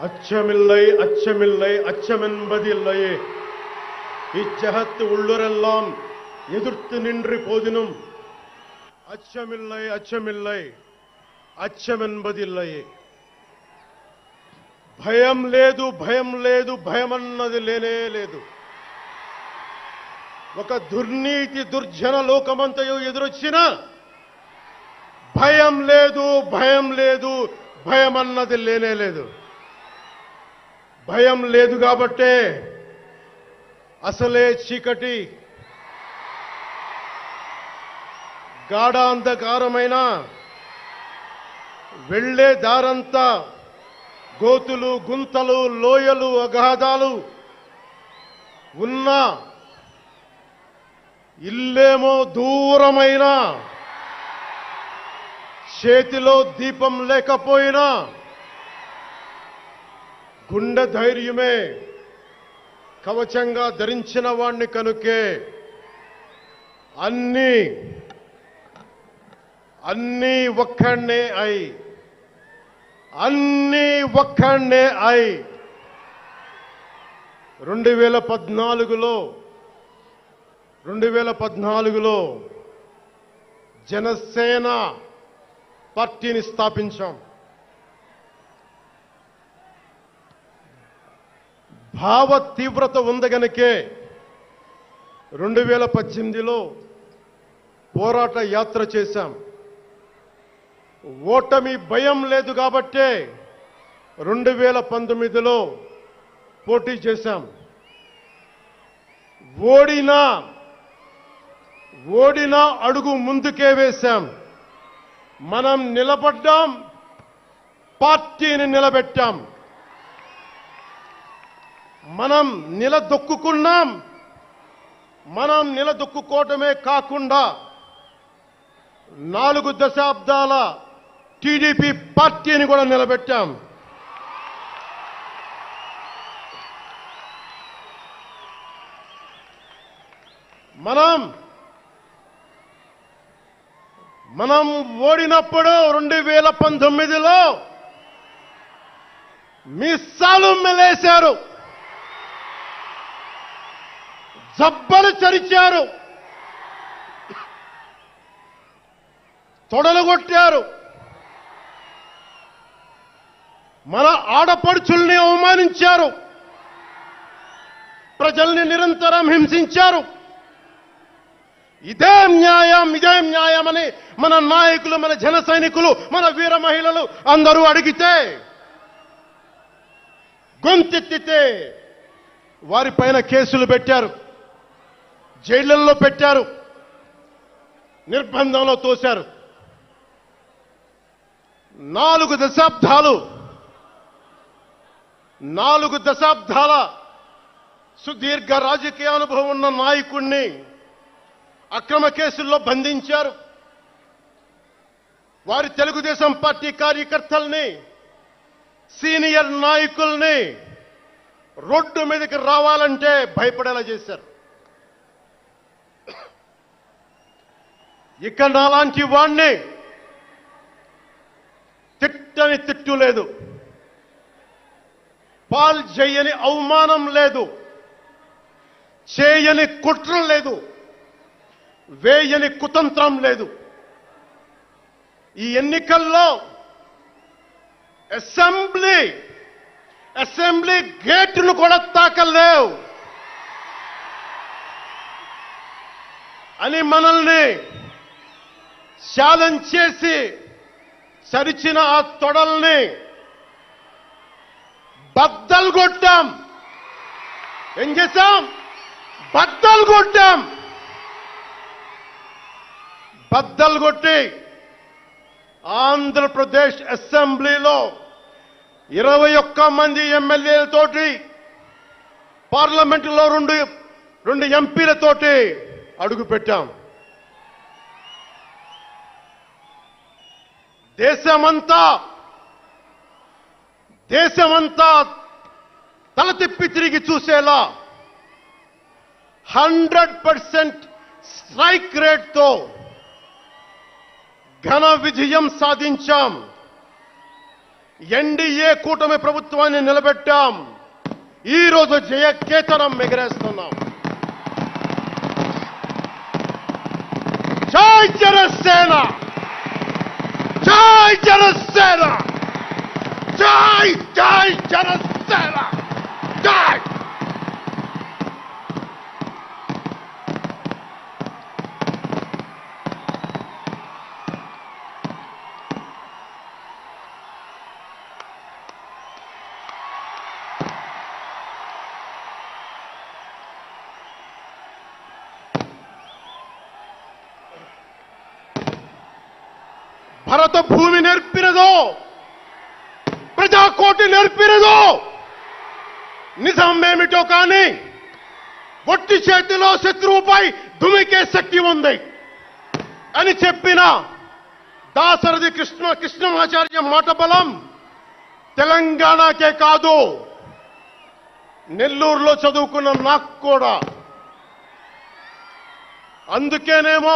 அச்சமில்லை அச்சமில்லை அச்சமென்பதில்லையே இச்சகத்து உள்ளுரெல்லாம் எதிர்த்து நின்று போதினும் அச்சமில்லை அச்சமில்லை అచ్చమెన్బదిల్లయే భయం లేదు భయం లేదు భయం అన్నది లేనే లేదు ఒక దుర్నీతి దుర్జన లోకమంతయు ఎదురొచ్చిన భయం లేదు భయం లేదు భయం అన్నది లేనే లేదు భయం లేదు కాబట్టే అసలే చీకటి. గాఢాంధకారమైన వెళ్ళే దారంతా గోతులు గుంతలు లోయలు అగాధాలు ఉన్నా ఇల్లేమో దూరమైన చేతిలో దీపం లేకపోయినా గుండె ధైర్యమే కవచంగా ధరించిన వాణ్ణి కనుకే అన్నీ అన్నీ ఒక్కడే అయి అన్నీ ఒక్కడే అయి రెండు వేల పద్నాలుగులో రెండు వేల పద్నాలుగులో జనసేన పార్టీని స్థాపించాం. భావ తీవ్రత ఉంది గనకే రెండు వేల పద్దెనిమిదిలో పోరాట యాత్ర చేశాం. ఓటమి భయం లేదు కాబట్టే రెండు వేల పంతొమ్మిదిలో పోటీ చేశాం. ఓడినా ఓడినా అడుగు ముందుకే వేశాం. మనం నిలబడ్డాం పార్టీని నిలబెట్టాం. మనం నిలదొక్కున్నాం మనం నిలదొక్కుకోవటమే కాకుండా నాలుగు దశాబ్దాల టీడీపీ పార్టీని కూడా నిలబెట్టాం. మనం మనం ఓడినప్పుడు రెండు వేల పంతొమ్మిదిలో మిస్సాలు మెలేశారు జబ్బలు చరిచారు. తొడలు కొట్టారు. మన ఆడపడుచుల్ని అవమానించారు. ప్రజల్ని నిరంతరం హింసించారు. ఇదే న్యాయం ఇదే న్యాయమని మన నాయకులు మన జన సైనికులు మన వీర మహిళలు అందరూ అడిగితే గొంతెత్తితే వారిపైన కేసులు పెట్టారు. జైళ్ళలో పెట్టారు. నిర్బంధంలో తోశారు. నాలుగు దశాబ్దాలు నాలుగు దశాబ్దాల సుదీర్ఘ రాజకీయ అనుభవం ఉన్న నాయకుణ్ణి అక్రమ కేసుల్లో బంధించారు. వారి తెలుగుదేశం పార్టీ కార్యకర్తల్ని సీనియర్ నాయకుల్ని రోడ్డు మీదకి రావాలంటే భయపడేలా చేశారు. ఇక నాలాంటి వాణ్ణి తిట్టని తిట్టు లేదు. పాల్ చేయని అవమానం లేదు. చేయని కుట్ర లేదు. వేయని కుతంత్రం లేదు. ఈ ఎన్నికల్లో అసెంబ్లీ అసెంబ్లీ గేట్లు కూడా తాకలేవు. అని మనల్ని ఛాలెంజ్ చేసి చరిచిన ఆ తొడల్ని బద్దలు కొట్టాం. ఏం చేశాం? బద్దలు కొట్టాం. బద్దలు కొట్టి ఆంధ్రప్రదేశ్ అసెంబ్లీలో ఇరవై ఒక్క మంది ఎమ్మెల్యేలతోటి పార్లమెంటులో రెండు రెండు ఎంపీలతోటి అడుగు పెట్టాం దేశమంతా దేశమంతా తల తిప్పి తిరిగి చూసేలా హండ్రెడ్ పర్సెంట్ స్ట్రైక్ రేట్తో ఘన విజయం సాధించాం. ఎన్డీఏ కూటమి ప్రభుత్వాన్ని నిలబెట్టాం. ఈ రోజు జయకేతనం ఎగరేస్తున్నాం. జై జనసేన! జై జనసేన జై జై జనసేన జై భరత భూమి నేర్పినదో ప్రజాకోటి నిజం ఏమిటో కానీ ఒట్టి చేతిలో శత్రువుపై దుమికే శక్తి ఉంది అని చెప్పిన దాసరథి కృష్ణ కృష్ణమాచార్య మాట బలం తెలంగాణకే కాదు నెల్లూరులో చదువుకున్న నాకు కూడా. అందుకేనేమో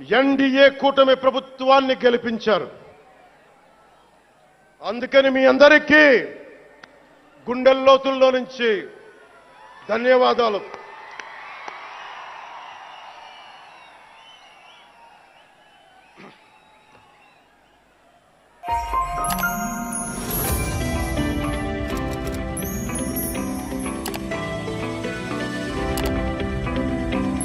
ఎన్డీఏ కూటమి ప్రభుత్వాన్ని గెలిపించారు. అందుకని మీ అందరికీ గుండెల్లోతుల్లో నుంచి ధన్యవాదాలు.